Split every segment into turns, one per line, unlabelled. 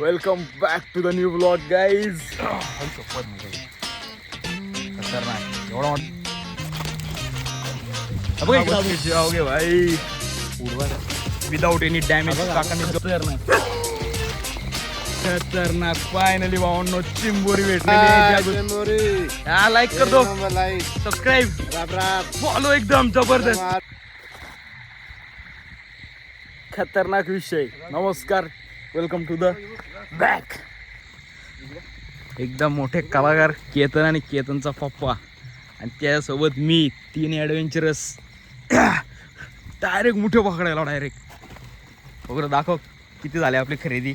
Welcome back to the new blog guys जाओगे भाई without any damage खतरनाक. Finally भावांनो चिंबोरी भेटलेली हा लाईक कर दो. सबस्क्राईब फॉलो एकदम जबरदस्त. खतरनाक विषय. नमस्कार. वेलकम टू द बॅक एकदम मोठे कलाकार केतन आणि केतनचा पप्पा. आणि त्यासोबत मी तीन ॲडव्हेंचरस डायरेक्ट मोठे पकडायला डायरेक्ट वगैरे दाखव किती झाले आपली खरेदी?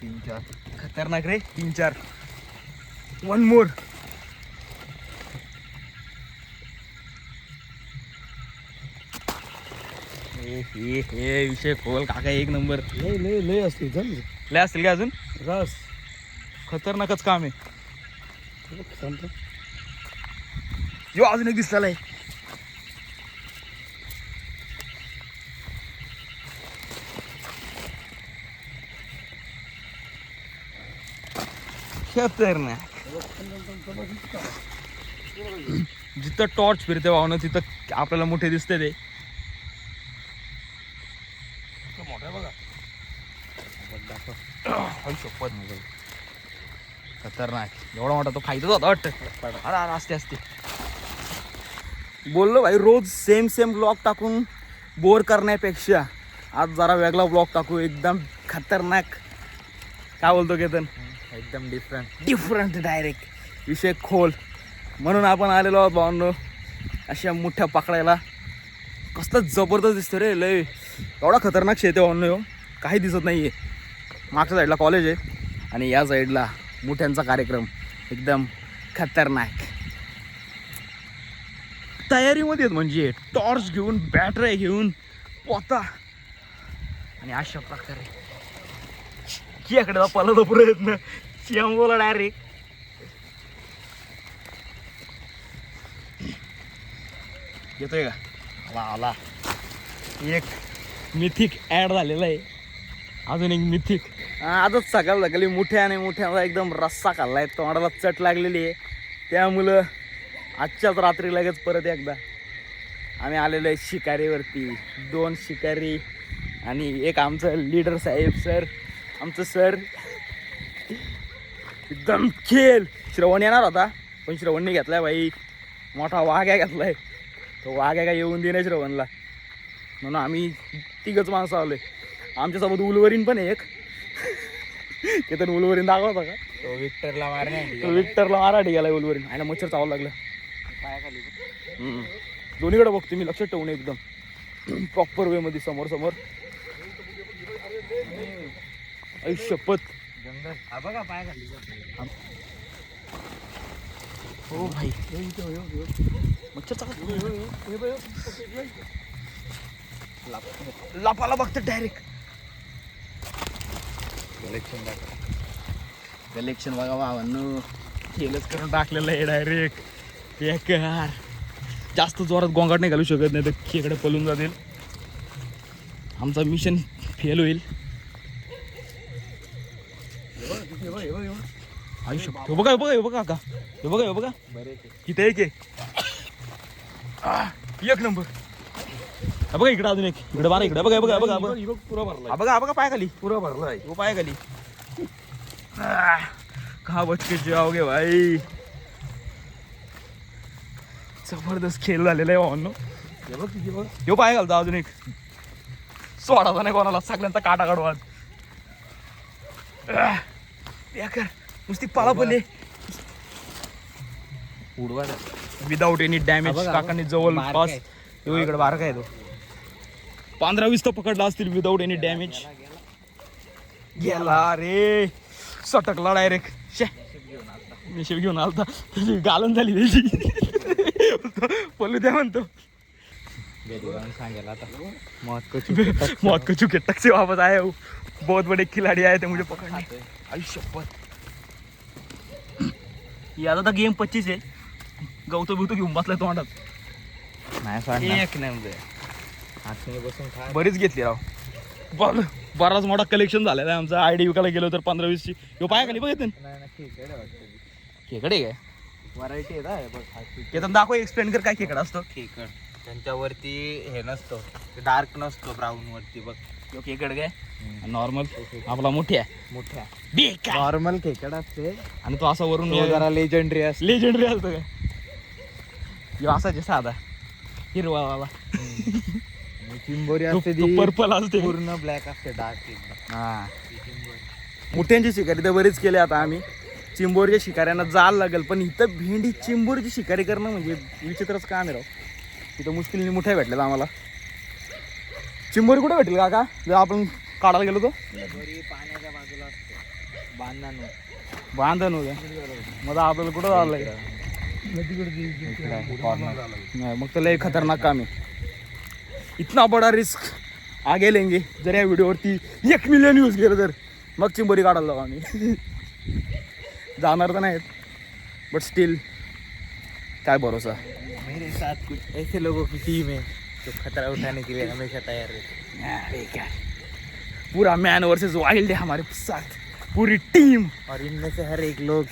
तीन चार. खतरनाक रे तीन चार. वन मोर हे विषय खोल काका एक नंबर.
लय लय लय असते चल.
लय असतील का अजून?
रस.
खतरनाकच काम आहे.
सांगतो
यो अजून एक दिसलेला आहे. खतरनाक. जिथं टॉर्च फिरते वाहनं तिथं आपल्याला मोठे दिसते ते
मोठा बघा
आई शपथ नाही खतरनाक एवढा मोठा तो खायचाच होता वाटतं. अरे असते असते. बोललो भाई रोज सेम सेम ब्लॉग टाकून बोर करण्यापेक्षा आज जरा वेगळा ब्लॉग टाकू. एकदम खतरनाक. काय बोलतो केतन?
एकदम डिफरंट
डिफरंट डायरेक्ट विषय खोल. म्हणून आपण आलेलो आहोत भावांनो. अशा मोठ्या पकडायला कसलं जबरदस्त दिसतं रे लय. एवढा खतरनाक शेत आहे भावांनो. काही दिसत नाही आहे मागच्या साईडला कॉलेज आहे. आणि या साईडला मोठ्यांचा कार्यक्रम. एकदम खतरनाक. तयारीमध्ये आहेत म्हणजे. टॉर्च घेऊन बॅटरी घेऊन पोता. आणि अशा प्रकारे. खेकडा पलाचा प्रयत्न. बोला डायरेक्ट येतोय का? आला आला. एक मिथिक ॲड झालेला आहे. अजून एक मिथिक. आजच सकाळ सकाळी मोठ्या आणि मोठ्याला एकदम रस्सा खाल्लाय तोंडाला चट लागलेली आहे. त्यामुळं आजच्याच रात्री लगेच परत एकदा आम्ही आलेलो आहे शिकारीवरती. दोन शिकारी आणि एक आमचं लीडर साहेब सर आमचं सर एकदम खेळ श्रवण येणार होता पण श्रवणने घेतलाय भाई मोठा वाघ्या घेतलाय. तो वाघ्या काय येऊन दे नाही श्रवणला. म्हणून आम्ही तिघच माणसं आलोय. आमच्यासोबत उलवरीन पण आहे एक तर उलवरीन दाखवता का
तो विक्टरला मारणे
तो विक्टरला माराठी गेलाय उलवरीन. आणि मच्छर चावं लागलं.
पायाखाली.
दोन्हीकडे बघतो मी लक्षात ठेवून एकदम. प्रॉपर वे मध्ये समोर समोर. शपथ
हा
हो भाई. मच्छर चावत लापाला बघतात डायरेक्ट
कलेक्शन दाखव
कलेक्शन बघा भावांनो. केलंच करून टाकलेलं आहे डायरेक्ट बेकार. जास्त जोरात गोंगाट नाही घालू शकत नाही तर खेकडे पळून जातील. आमचा मिशन फेल होईल. आयुष्य हे बघा बघा हे बघा का हे बघा हे बघा.
बरे
किती एक एक नंबर. बघा इकडे अजून एक. इकडे बारा इकडे. बघा हे बघा हे बघा. हे बघा
पुरा भरला
हा बघा हा बघा पाय खाली
पुरा भरलाय.
वो पाएगा ली कहा बच के जाओगे भाई. जबरदस्त खेळ झालेला आहे भावांनो.
हे
ह्यो पाय घालता अजून एक. सोडाचा नाही कोणाला सगळ्यांचा काटा काढू आज आह, बेकार नुसती पाळा पडले
उडवा
विदाऊट एनी डॅमेज
हा हा
काकांनी
आहे.
येऊ इकडे बारका आहे तो. पंधरा वीस तर पकडला असतील विदाऊट एनी डॅमेज गेला रे. सटकला डायरेक्ट शे. निशिव घेऊन आलता. त्याची गालन झाली त्याची. पल्लू द्या म्हणतो.
सांगेल आता मौत को चुके तक
से वापस आए हो. बहुत बड़े खिलाड़ी आए थे मुझे पकड़ने. आई शपथ. ये आता गेम पच्चीस आहे गवतो बिवतो घेऊन बसलाय तोंडात
नाही
एक नंबर.
बसून खा.
बरीच घेतली राव. बॉल बराच मोठा कलेक्शन झालेला आहे आमचा. आय डी विकायला गेलो तर पंधरा वीसची. यो पाया खाली बघ
नाही ना खेकडे
काय?
व्हरायटी आहे बघ.
येतात दाखव एक्सप्लेन कर काय खेकडा असतो.
खेकड. त्यांच्यावरती हे नसतो. डार्क नसतो ब्राऊन वरती बघ.
यो खेकड काय? नॉर्मल आपला मोठी आहे
मोठ्या.
बेकार.
नॉर्मल खेकड असते.
आणि तो असा वरून
जरा लेजंडरी असते.
लेजंडरी असतो काय यो असाच आहे साधा हिरवावाला
आणि चिंबोरी असते ती
पर्पल असते.
पूर्ण ब्लॅक असते डार्क एकदम.
हा.
ती चिंबोरी
मुठ्यांची शिकारी तर बरीच केले आता आम्ही. चिंबोरच्या शिकाऱ्यांना जायला लागेल पण इथं भेंडी चिंबोरची शिकारी करणं म्हणजे विचित्रच काम आहे राव. तिथं मुश्किलने मुठ्या भेटल्यात आम्हाला. चिंबोरी कुठे भेटेल काका? जर आपण काढायला गेलो तो?
चिंबोरी पाण्याच्या बाजूला असते. बांधणं.
मग आपल्याला कुठं जायला लागेल? नाही मग तर लय खतरनाक काम आहे. इतना बडा रिस्क आगे लेंगे। जर या व्हिडिओवरती एक मिलियन यूज केलं तर. मग चिंबोरी काढायला जाऊ आम्ही. जाणार तर नाहीत. बट स्टील काय भरोसा?
मेरे साथ कुछ ऐसे लोगों की टीम है जो खतरा उठाने के लिए हमेशा तैयार रहते
अरे क्या? पूरा मैन वर्सेस वाइल्ड है हमारे साथ। पूरी टीम
हैं। और इनमें से हर एक लोग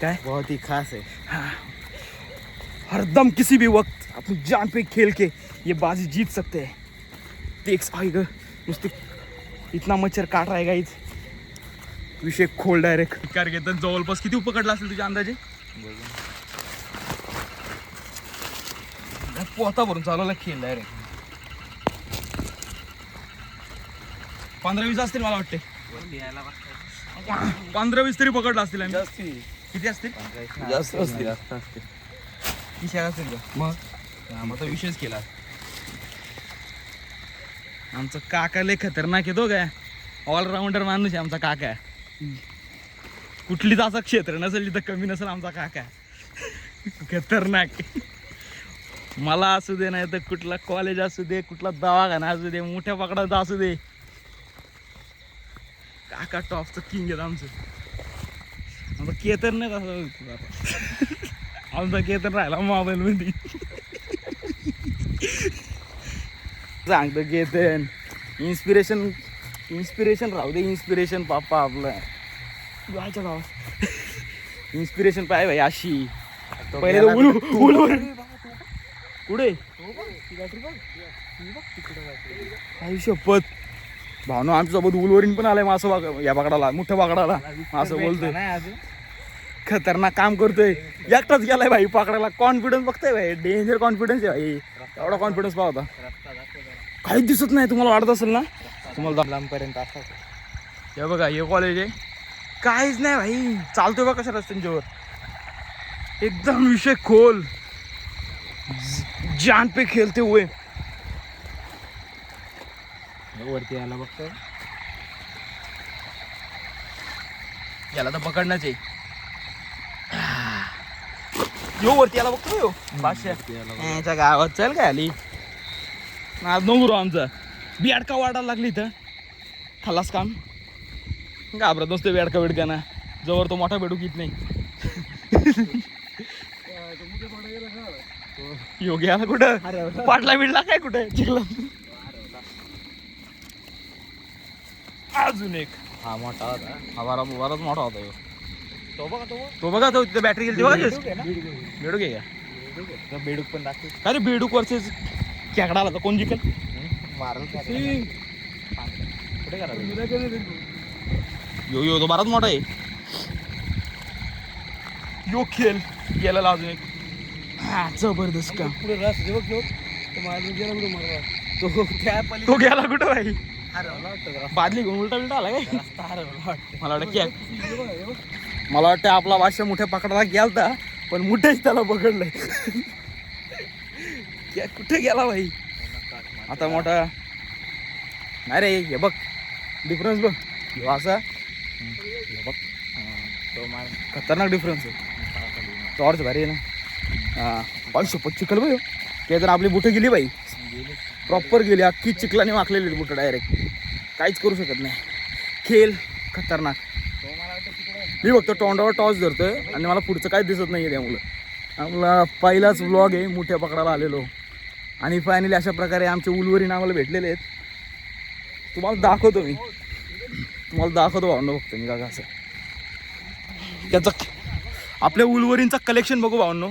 काय?
बहुत ही खास है।
हरदम किसी भी वक्त अपनी जान पे खेल के ये बाजी जीत सकते हैं। देख आएगा नुसते इतना मच्छर काट रहा है गाईज विषय खोल डायरेक्ट कार घेतात जवळपास किती पकडला असेल तुझ्या अंदाजे पोता भरून चालवला खेळ डायरेक्ट पंधरा वीस असतील मला वाटते पंधरा वीस तरी पकडला असतील आम्ही। किती असतील?
जास्त असते जास्त असते
किशा असेल का? मग? हा, तर विषयच केला. आमचं काका लय खतरनाक येतो काय ऑलराऊंडर माणूस आहे आमचा काका. कुठलीच असं क्षेत्र नसेल तिथं कमी नसेल आमचा काका. खतरनाक. मला असू दे नाही तर कुठला कॉलेज असू दे कुठला दवाखाना असू दे मोठ्या पकडात असू दे. काका टॉपचं किंग आहेत आमचं. आमचा केतर नाही कसं आमचा केतर राहिला मोबाईल मध्ये. सांगतो केतन इन्स्पिरेशन इन्स्पिरेशन राहू दे इन्स्पिरेशन पापा आपलं. गायच्या गावात. इन्स्पिरेशन पाय भाई अशी. पहिले तर उल उलवर. कुठे? काही शपथ. भावना आमच्यासोबत उलवरीन पण आलाय मासं बाग या बागडाला मोठ्या बागडाला असं बोलतोय. खतरनाक काम करतोय. एकटाच गेलाय भाई पकडायला. कॉन्फिडन्स बघताय भाई. डेंजर कॉन्फिडन्स आहे भाई. एवढा कॉन्फिडन्स पाहता
रस्ता
काहीच दिसत नाही तुम्हाला वाटत असेल ना? तुम्हाला दा-
लांबपर्यंत
हे बघा हे कॉलेज आहे. काहीच नाही भाई. चालतोय बघा कशा रस्त्यांच्यावर. एकदम विषय खोल. जान पे खेलते हुए.
वरती यायला बघतोय.
याला तर पकडण्याच आहे. यो वरती याला बघतो यो. बादशा याच्या गावात चल काय आली? आज नवरो आमचा. बियाडका वाढायला लागली इथं. खलास काम घाबरत नसतो बेडका बेडकाना. जवळ तो मोठा बेडूक येत नाही. योगी आला कुठं? पाटला बिडला काय कुठं? चिखला अजून एक.
हा मोठा होता.
हा बारा बराच मोठा होता.
तो बघा तो
तो बघा तो तिथे बॅटरी गेली बघा
बेडूक आहे ना?
बेडूक आहे का?
तो बेडूक पण दाखव
काय रे बेडूक वर्सेस खेकडा आला तर कोण जिंकल?
मारल कुठे करा
यो यो तो बराच मोठा आहे. यो खेळ गेलेला अजून एक. हा जबरदस्त काम
पुढे रस तो माझं गेला कुठे मारला तो त्या
तो गेला कुठं भाई?
हरवला वाटतं तो
बादली घेऊन उलटा बिलटा आला काय?
रस्ता हरवला वाटतं.
मला वाटतं मला वाटतं आपला वाशा मोठ्या पकडायला गेलता पण मोठेच त्याला पकडलंय. कुठे गेला भाई? आता मोठा. नाही रे हे बघ. डिफरन्स बघ. ह्यो असा. हे बघ.
तो मार
खतरनाक डिफरन्स आहे. टॉर्च भारी आहे ना. हां. पण सोपत चिखल भाई ते तर आपली बुटं गेली बाई. प्रॉपर गेली. अख्खी चिखलाने वाकलेली बुटं डायरेक्ट काहीच करू शकत नाही. खेळ खतरनाक
तो मला वाटतं तिकडे
मी फक्त तोंडावर टॉर्च धरतोय आणि मला पुढचं काहीच दिसत नाही आहे त्यामुळं आपला पहिलाच व्लॉग आहे मोठ्या पकडायला आलेलो. आणि फायनली अशा प्रकारे आमचे उलवरीन आम्हाला भेटलेले आहेत. तुम्हाला दाखवतो मी. तुम्हाला दाखवतो भावनो फक्त मी का असं. त्याचं आपल्या उलवरींचा कलेक्शन बघू भावनो.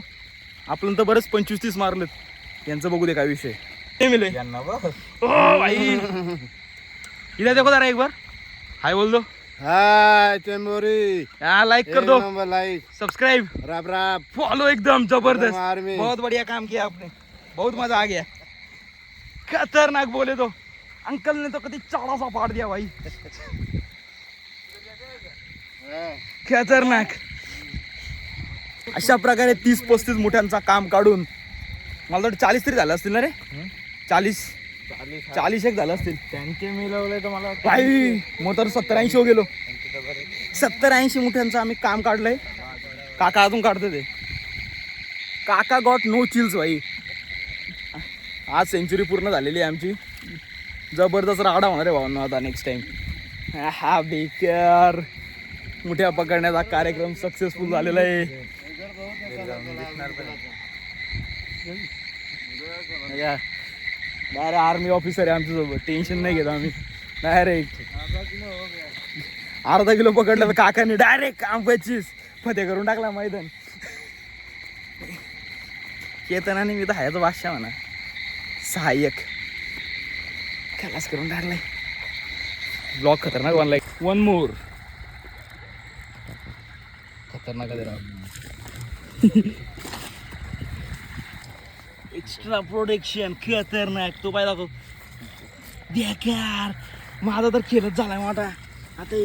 आपण तर बरेच पंचवीस तीस मारलेत. यांचं बघू दे काय विषय. ते मिले.
यांना बघ.
ओ भाई इधर देखो जरा एक बार हाय बोल दो
हाय चेंबोरी
हाँ लाइक कर दो.
नंबर लाइक
सब्सक्राइब
राप राप
फॉलो एकदम जबरदस्त.
आर्मी
बहुत बढ़िया काम किया आपने. बहुत मजा आ गया. खतरनाक बोले तो. अंकल ने तो कभी चाड़ा सा फाड़ दिया भाई. खतरनाक. अशा प्रकारे तीस पस्तीस मुठ्यांचा काम काढून. मला वाटतं चाळीस तरी झालं असतील ना रे? चाळीस. चाळीस एक झालं असतील.
त्यांचे मिळवले तर मला
भाई मग तर सत्तर ऐंशी हो गेलो. सत्तर ऐंशी मुठ्यांचं आम्ही काम काढलंय. काका अजून काढतो ते. काका गॉट नो चिल्स भाई आज सेंचुरी पूर्ण झालेली आहे आमची. जबरदस्त राडा होणार आहे भावना आता नेक्स्ट टाइम हा बेकार. मुठ्या पकडण्याचा कार्यक्रम सक्सेसफुल झालेला आहे. डायरेक्ट आर्मी ऑफिसर आहे आमच्यासोबत. टेन्शन नाही घेत आम्ही. डायरेक्ट अर्धा किलो पकडलं तर काकाने डायरेक्ट काम फते करून टाकला मैदान. केतनाने मी तर हायचं बादशाह म्हणा. सहाय्यक. खलास करून टाकलाय. ब्लॉक खतरनाक बनलाय. वन मोर खतरनाक राव एक्स्ट्रा प्रोटेक्शन खतरनाक. तो पाहिजे दाखव बेकार. माझा तर खेळच झालाय मोठा. आता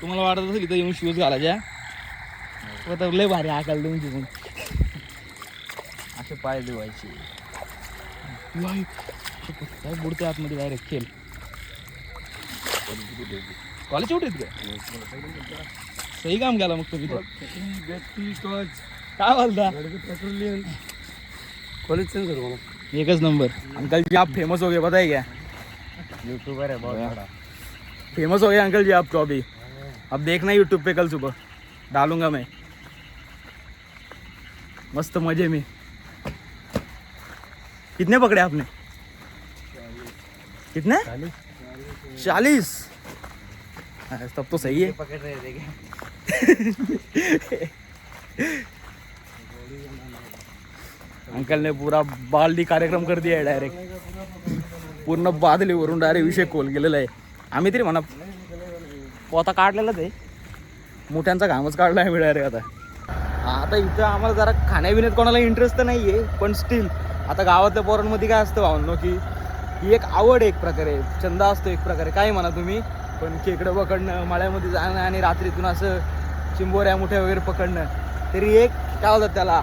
तुम्हाला वाटत असेल इथं येऊन शूज घालायच्या तर लय भारी आकाल तुमची पण असे पाय धुवायचे. काय बुडते आतमध्ये डायरेक्ट खेळ कॉलेज आहेत का सही काम केला मग तुम्ही तर. काय बोलता?
कॉलेज चेंज करू
एकच नंबर. अंकल जी आप फ़ेमस हो गए पता है क्या?
युट्यूबर आहे बहुत बडा।
फ़ेमस हो गए अंकल जी आप तो अभी। अब देखना यूट्यूब पे कल सुबह। डालूँगा मैं। मस्त मज़े में। कितने पकड़े आपने? कितने? चालीस। हाँ, तब तो सही है।
पकड रहे
अंकल ने पूरा बालडी कार्यक्रम कर दिया है डायरेक्ट पूर्ण बादलीवरून डायरेक्ट विषय खोल गेलेला आहे. आम्ही तरी म्हणा पोता काढलेलाच आहे. मोठ्यांचा घामच काढला आहे डायरेक्ट आता. आता इथं आम्हाला जरा खाण्यापिण्यात कोणाला इंटरेस्ट तर नाही आहे पण स्टील आता गावातल्या पोरांमध्ये काय असतं भावनो की ही एक आवड एक प्रकारे छंद असतो एक प्रकारे. काय म्हणा तुम्ही पण खेकडं पकडणं मळ्यामध्ये जाणं आणि रात्रीतून असं चिंबोऱ्या मुठ्या वगैरे पकडणं तरी एक काय होतात त्याला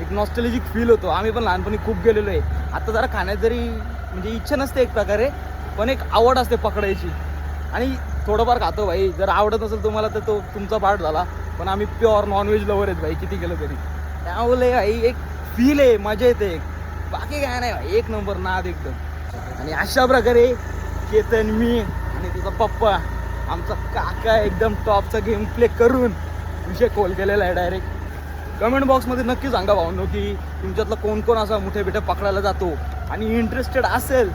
एक नॉस्टॉलॉजिक फील होतो. आम्ही पण लहानपणी खूप गेलेलो आहे. आता जरा खाण्यात जरी म्हणजे इच्छा नसते एक प्रकारे पण एक आवड असते पकडायची. आणि थोडंफार खातो भाई. जर आवडत नसेल तुम्हाला तर तो तुमचा पार्ट झाला. पण आम्ही प्युअर नॉनव्हेज लवर आहेत भाई. किती गेलो तरी. त्यामुळे भाई एक फील आहे मजा येते एक. बाकी काय नाही भाई. एक नंबर नाद एकदम. आणि अशा प्रकारे केतन मी आणि तुझा पप्पा आमचा काका एकदम टॉपचा गेम प्ले करून विषय खोल केलेला आहे डायरेक्ट कमेंट बॉक्समध्ये नक्की सांगा भाऊनो की तुमच्यातला कोण कोण असा मोठे बिठे पकडायला जातो आणि इंटरेस्टेड असेल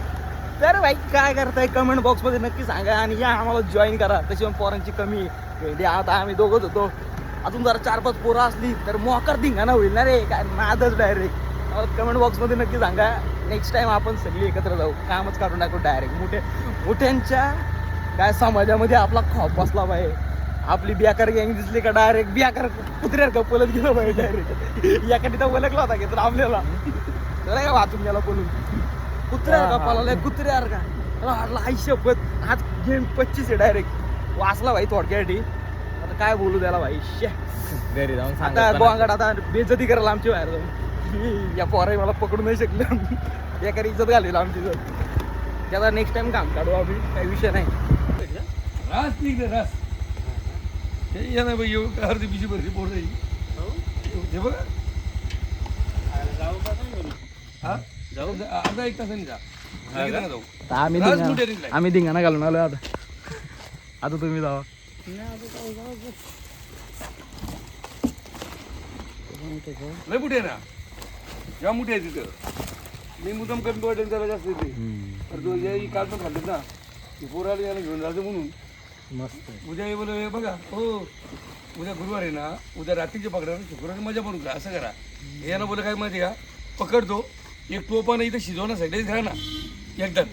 तर भाई काय करताय? कमेंट बॉक्समध्ये नक्की सांगा आणि या आम्हाला जॉईन करा. तशी पण पोरांची कमी म्हणजे आता आम्ही दोघंच होतो. अजून जरा चार पाच पोरं असली तर मॉकर धिंगाणा होईल ना रे? काय नादच डायरेक्ट आम्हाला कमेंट बॉक्समध्ये नक्की सांगा. नेक्स्ट टाईम आपण सगळी एकत्र जाऊ. कामच काढून टाकू डायरेक्ट मोठे मोठ्यांच्या काय समाजामध्ये आपला खॉप बसला पाहिजे. आपली बियाकर गँग दिसली का डायरेक्ट बियाकर कुत्र्यार का पलत गेलो पाहिजे डायरेक्ट या तिथं ओळखला होता की तर आपल्याला. तर काय वाचून गेला बोलून. कुत्र्यार का पळालाय कुत्र्यार का त्याला वाटलं आई शपथ. आज गेम पच्चीस आहे डायरेक्ट वाचला भाई थोडक्यासाठी. आता काय बोलू त्याला भाई? शे.
घरी जाऊन
आता
सांगा
गोवांगड आता बेजती करायला आमची बाहेर जाऊन. या पोराही मला पकडू नाही शकले. एका इज्जत घालेल आमची जर त्याला नेक्स्ट टाइम काम काढू आम्ही. काही विषय नाही.
रास निघले रास. हे या ना बाई अर्धी बिजी भरली पोर हे? बघ. हा? जाऊ अर्धा एक तासाने जा. लगेच जाऊ.
आता आम्ही
राज
धिंगाणा-
कुठे?
आम्ही धिंगाणा घालून आलो आता. आता तुम्ही जावा.
लय मोठे आहे ना? या मोठे आहे तिथं मी मुद्दाम कमी वाटेल त्याला जास्त येते. तर तो जे काल पण खाल्लेत ना. ती पोराला याला घेऊन जायचं म्हणून.
मस्त
उद्या हे बोल बघा. हो. उद्या गुरुवार आहे ना उद्या रात्रीचे पकडा शुक्रवारी मजा बनवू का? असं करा. हे यानं बोल काय माहिती का? पकडतो. एक टोपानं इथं शिजवण्यासाठी घ्या ना. एकदाच.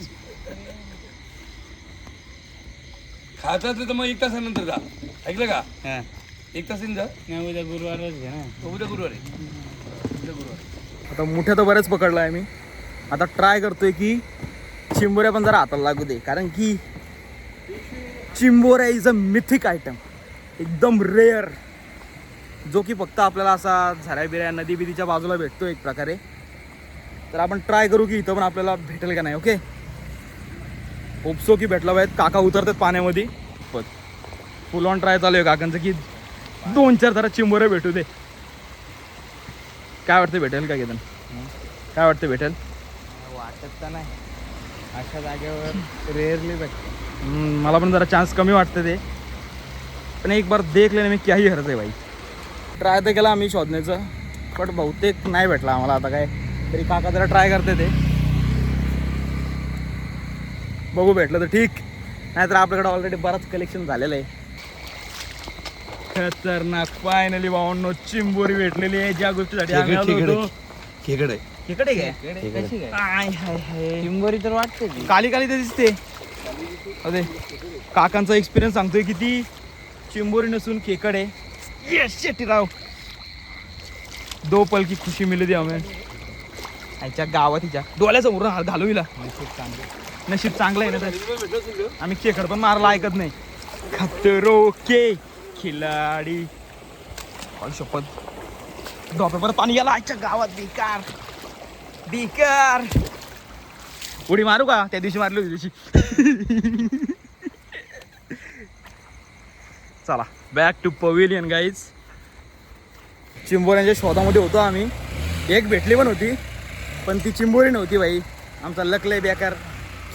असलं तर मग एक तासानंतर जा. ऐकलं का?
हा.
एक तासाने जा.
नाही उद्या गुरुवारच घे ना.
तो उद्या गुरुवार आहे. उद्या गुरुवार आहे.
आता मुठ्या तर बरेच पकडला आहे मी. आता ट्राय करतोय की चिंबोऱ्या पण जरा हाताला लागू दे. कारण की चिंबोऱ्या इज अ मिथिक आयटम एकदम रेअर जो की फक्त आपल्याला असा झऱ्या बिऱ्या नदी बिदीच्या बाजूला भेटतो एक प्रकारे. तर आपण ट्राय करू की इथं पण आपल्याला भेटेल का नाही ओके होपसो की भेटला पाहिजे काका उतरतात पाण्यामध्ये. फुल ऑन ट्राय चालू आहे काकांचं की दोन चार जरा चिंबोरे भेटू दे. काय वाटतं भेटेल का घेतन काय वाटतं भेटेल?
वाटत तर नाही. अशा जागेवर रेअरली भेटते.
मला पण जरा चान्स कमी वाटतं ते. पण एक बार देख लेने मी काही हरत आहे भाई. ट्राय तर केला आम्ही शोधण्याचं बट बहुतेक नाही भेटला आम्हाला आता काय. तरी काका जरा ट्राय करते ते. बघू भेटलं तर ठीक. नाहीतर आपल्याकडे ऑलरेडी बराच कलेक्शन झालेलं आहे. खतरनाक फायनली भावांनो चिंबोरी भेटलेली आहे. ज्या गोष्टीसाठी आम्ही आलो होतो.
खेकडे
खेकडे. काय
कशी काय
आय हाय हाय.
चिंबोरी तर वाटते
काली काली तर दिसते. अरे काकांचा एक्सपिरियन्स सांगतोय किती चिंबोरी नसून खेकड आहे. येस शेट्टीराव. दो पल की खुशी मिली दे हमें आईच्या गावात हिच्या. डोळ्यासमोर हात घालू हिला. नशीब चांगलं आहे ना तर. आम्ही खेकड पण मारला ऐकत नाही. खतरो के खिलाडी. शपथ. डोपे पाणी गेला आजच्या गावात. बेकार बेकार उडी मारू का? त्या दिवशी मारली होती दिवशी चला बॅक टू पवेलियन गाईज चिंबोऱ्यांच्या शोधामध्ये होतो आम्ही. एक भेटली पण होती पण ती चिंबोरी नव्हती बाई आमचा लकलय बेकार.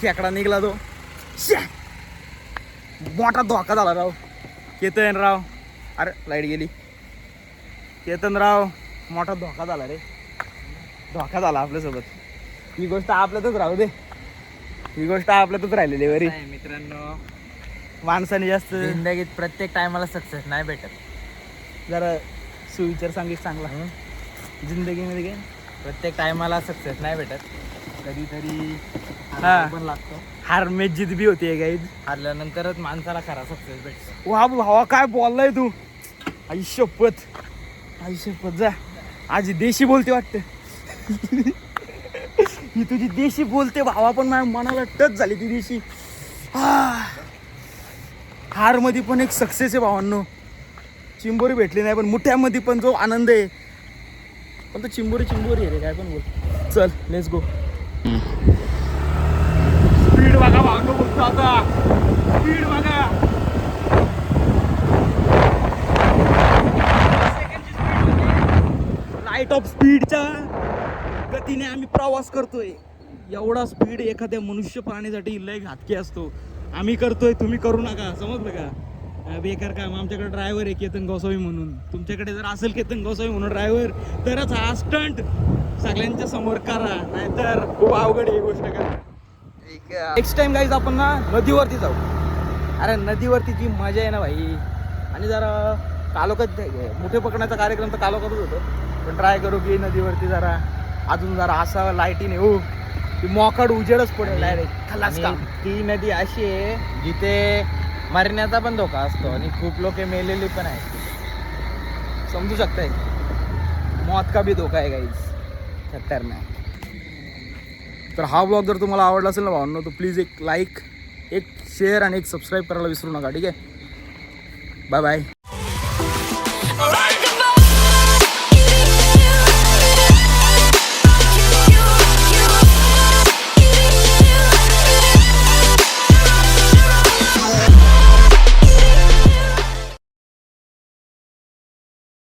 खेकडा निघला तो. मोठा धोका झाला राव. केतन राव. अरे लाइट गेली. केतन राव मोठा धोका झाला रे. धोका झाला आपल्यासोबत. ही गोष्ट आपल्यातच राहू दे. ही गोष्ट आपल्यातच राहिलेली बरी
मित्रांनो.
माणसाने जास्त
जिंदगीत प्रत्येक टायमाला सक्सेस नाही भेटत.
जरा सुविचार सांगित चांगला. जिंदगीमध्ये काय
प्रत्येक टायमाला सक्सेस नाही भेटत. कधीतरी
हा.
पण लागतो.
हार मेच जित बी होती गाईज
हारल्यानंतरच माणसाला खरा सक्सेस भेटतो.
वा भावा काय बोललाय तू? आई शपथ. आई शपथ जा. आज देशी बोलते वाटतं. ही तुझी देशी बोलते भावा पण माझ्या मनाला टच झाली ती देशी. हारमध्ये पण एक सक्सेस आहे भावांनो. चिंबोरी भेटली नाही पण मुठ्यामध्ये पण जो आनंद आहे. पण तो चिंबोरी चिंबोरी आहे रे काय पण बोल. चल लेट्स गो स्पीड बघा भावनो बोलतो आता. स्पीड बघा. लाइट ऑफ स्पीडच्या गतीने आम्ही प्रवास करतोय. एवढा स्पीड एखाद्या मनुष्य प्राणीसाठी लय घातकी असतो. आम्ही करतोय तुम्ही करू नका. समजलं का? बेकार काम. आमच्याकडे ड्रायव्हर आहे केतन गोसावी म्हणून. तुमच्याकडे जर असेल केतन गोसावी म्हणून ड्रायव्हर तरच हा स्टंट सगळ्यांच्या समोर करा. नाहीतर खूप अवघड ही गोष्ट करा. नेक्स्ट टाइम गाईज आपण ना नदीवरती जाऊ. अरे नदीवरती जी मजा आहे ना भाई. आणि जरा कालोखात मोठे पकडण्याचा कार्यक्रम तर कालोखातच होतो. पण ट्राय करू की नदीवरती जरा. अजून जरा असा लाईटीने हो की मोकाड उजेडच पडेल डायरेक्ट खलास
आणि ती नदी अशी आहे जिथे मरण्याचा पण धोका असतो आणि खूप लोक मेलेली पण आहेत.
समजू शकताय? मौत का भी धोका आहे गाईज खतरनाक तर हा ब्लॉग जर तुम्हाला आवडला असेल ना भावनो तर प्लीज एक लाईक एक शेअर आणि एक सबस्क्राईब करायला विसरू नका ठीक आहे? Bye bye